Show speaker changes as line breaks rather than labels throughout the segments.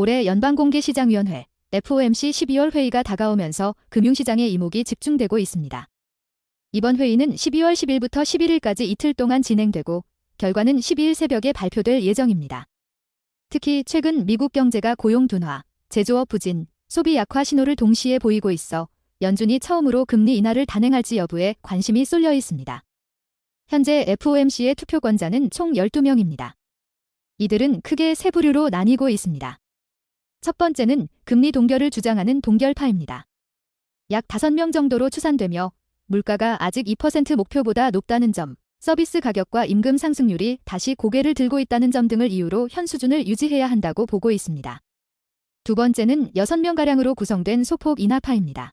올해 연방공개시장위원회 FOMC 12월 회의가 다가오면서 금융시장의 이목이 집중되고 있습니다. 이번 회의는 12월 10일부터 11일까지 이틀 동안 진행되고 결과는 12일 새벽에 발표될 예정입니다. 특히 최근 미국 경제가 고용 둔화, 제조업 부진, 소비 약화 신호를 동시에 보이고 있어 연준이 처음으로 금리 인하를 단행할지 여부에 관심이 쏠려 있습니다. 현재 FOMC의 투표권자는 총 12명입니다. 이들은 크게 세 부류로 나뉘고 있습니다. 첫 번째는 금리 동결을 주장하는 동결파입니다. 약 5명 정도로 추산되며 물가가 아직 2% 목표보다 높다는 점, 서비스 가격과 임금 상승률이 다시 고개를 들고 있다는 점 등을 이유로 현 수준을 유지해야 한다고 보고 있습니다. 두 번째는 6명가량으로 구성된 소폭 인하파입니다.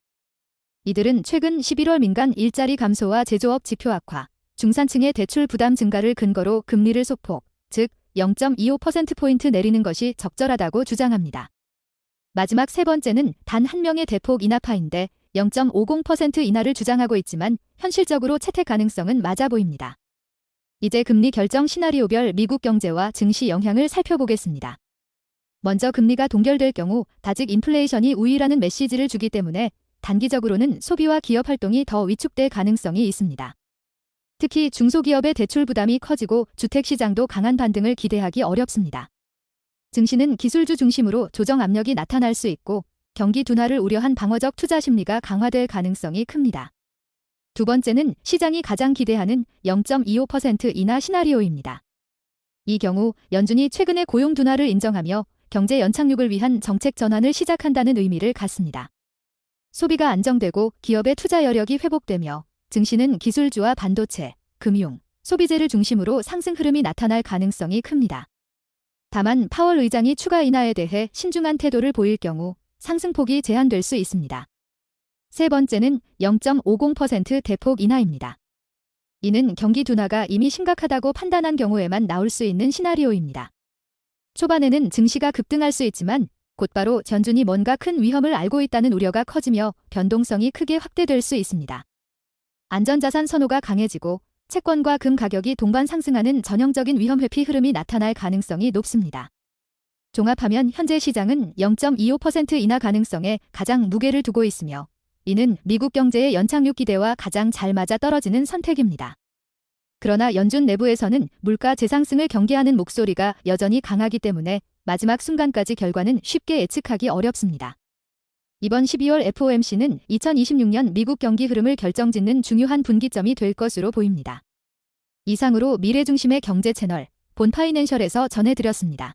이들은 최근 11월 민간 일자리 감소와 제조업 지표 악화, 중산층의 대출 부담 증가를 근거로 금리를 소폭, 즉 0.25%포인트 내리는 것이 적절하다고 주장합니다. 마지막 세 번째는 단 한 명의 대폭 인하파인데 0.50% 인하를 주장하고 있지만 현실적으로 채택 가능성은 맞아 보입니다. 이제 금리 결정 시나리오별 미국 경제와 증시 영향을 살펴보겠습니다. 먼저 금리가 동결될 경우 다직 인플레이션이 우위라는 메시지를 주기 때문에 단기적으로는 소비와 기업 활동이 더 위축될 가능성이 있습니다. 특히 중소기업의 대출 부담이 커지고 주택시장도 강한 반등을 기대하기 어렵습니다. 증시는 기술주 중심으로 조정 압력이 나타날 수 있고 경기 둔화를 우려한 방어적 투자 심리가 강화될 가능성이 큽니다. 두 번째는 시장이 가장 기대하는 0.25% 인하 시나리오입니다. 이 경우 연준이 최근의 고용 둔화를 인정하며 경제 연착륙을 위한 정책 전환을 시작한다는 의미를 갖습니다. 소비가 안정되고 기업의 투자 여력이 회복되며 증시는 기술주와 반도체, 금융, 소비재를 중심으로 상승 흐름이 나타날 가능성이 큽니다. 다만 파월 의장이 추가 인하에 대해 신중한 태도를 보일 경우 상승폭이 제한될 수 있습니다. 세 번째는 0.50% 대폭 인하입니다. 이는 경기 둔화가 이미 심각하다고 판단한 경우에만 나올 수 있는 시나리오입니다. 초반에는 증시가 급등할 수 있지만 곧바로 전준이 뭔가 큰 위험을 알고 있다는 우려가 커지며 변동성이 크게 확대될 수 있습니다. 안전자산 선호가 강해지고 채권과 금 가격이 동반 상승하는 전형적인 위험 회피 흐름이 나타날 가능성이 높습니다. 종합하면 현재 시장은 0.25% 인하 가능성에 가장 무게를 두고 있으며 이는 미국 경제의 연착륙 기대와 가장 잘 맞아 떨어지는 선택입니다. 그러나 연준 내부에서는 물가 재상승을 경계하는 목소리가 여전히 강하기 때문에 마지막 순간까지 결과는 쉽게 예측하기 어렵습니다. 이번 12월 FOMC는 2026년 미국 경기 흐름을 결정짓는 중요한 분기점이 될 것으로 보입니다. 이상으로 미래 중심의 경제 채널 본 파이낸셜에서 전해드렸습니다.